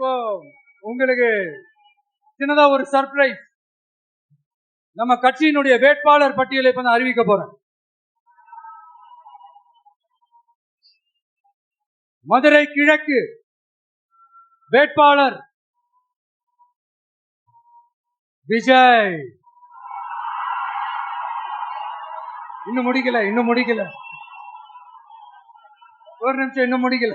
இப்போ உங்களுக்கு சின்னதா ஒரு சர்ப்ரைஸ் நம்ம கட்சியினுடைய வேட்பாளர் பட்டியலை இப்ப நான் அறிவிக்க போறேன். மதுரை கிழக்கு வேட்பாளர் விஜய். இன்னும் முடிக்கல இன்னும் முடிக்கல. ஒரு நிமிஷம் இன்னும் முடிக்கல.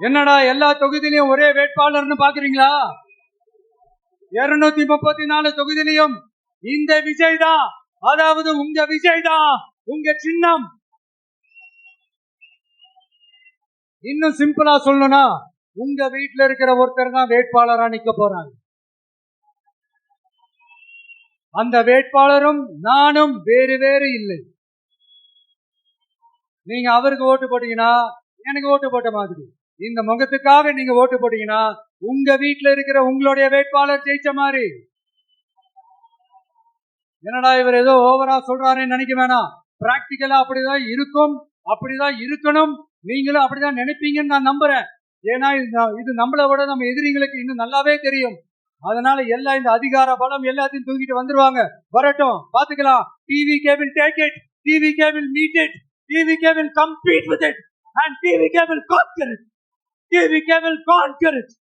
என்னடா எல்லா தொகுதியிலையும் ஒரே வேட்பாளர்னு பாக்குறீங்களா? இருநூத்தி முப்பத்தி நாலு தொகுதியிலையும் இந்த விஜய் தான் அதாவது உங்க விஜய் தான் உங்க சின்னம். இன்னும் சிம்பிளா சொல்லணும்னா உங்க வீட்டுல இருக்கிற ஒருத்தர் தான் வேட்பாளரா நிக்க போறாங்க அந்த வேட்பாளரும் நானும் வேறு வேறு இல்லை. நீங்க அவருக்கு ஓட்டு போட்டீங்கன்னா எனக்கு ஓட்டு போட்ட மாதிரி. இந்த முகத்துக்காக நீங்க ஓட்டு போட்டீங்கன்னா உங்க வீட்டுல இருக்கிற உங்களுடைய வேட்பாளர் ஜெயிச்ச மாதிரி. என்னடா இவர் ஏதோ ஓவரா சொல்றாருன்னு நினைக்க வேணாம். பிராக்டிக்கலா அப்படிதான் இருக்கும் அப்படிதான் இருக்கணும். நீங்களும் அப்படிதான் நினைப்பீங்கன்னு நான் நம்புறேன். ஏன்னா இது இது நம்மளை விட நம்ம எதிரிங்களுக்கு இன்னும் நல்லாவே தெரியும். அதனால எல்லா இந்த அதிகார பலம் எல்லாத்தையும் தூக்கிட்டு வந்துருவாங்க. வரட்டும் பாத்துக்கலாம் TV cable take it TV cable meet it TV cable compete with it and TV cable conquer it TV cable conquer it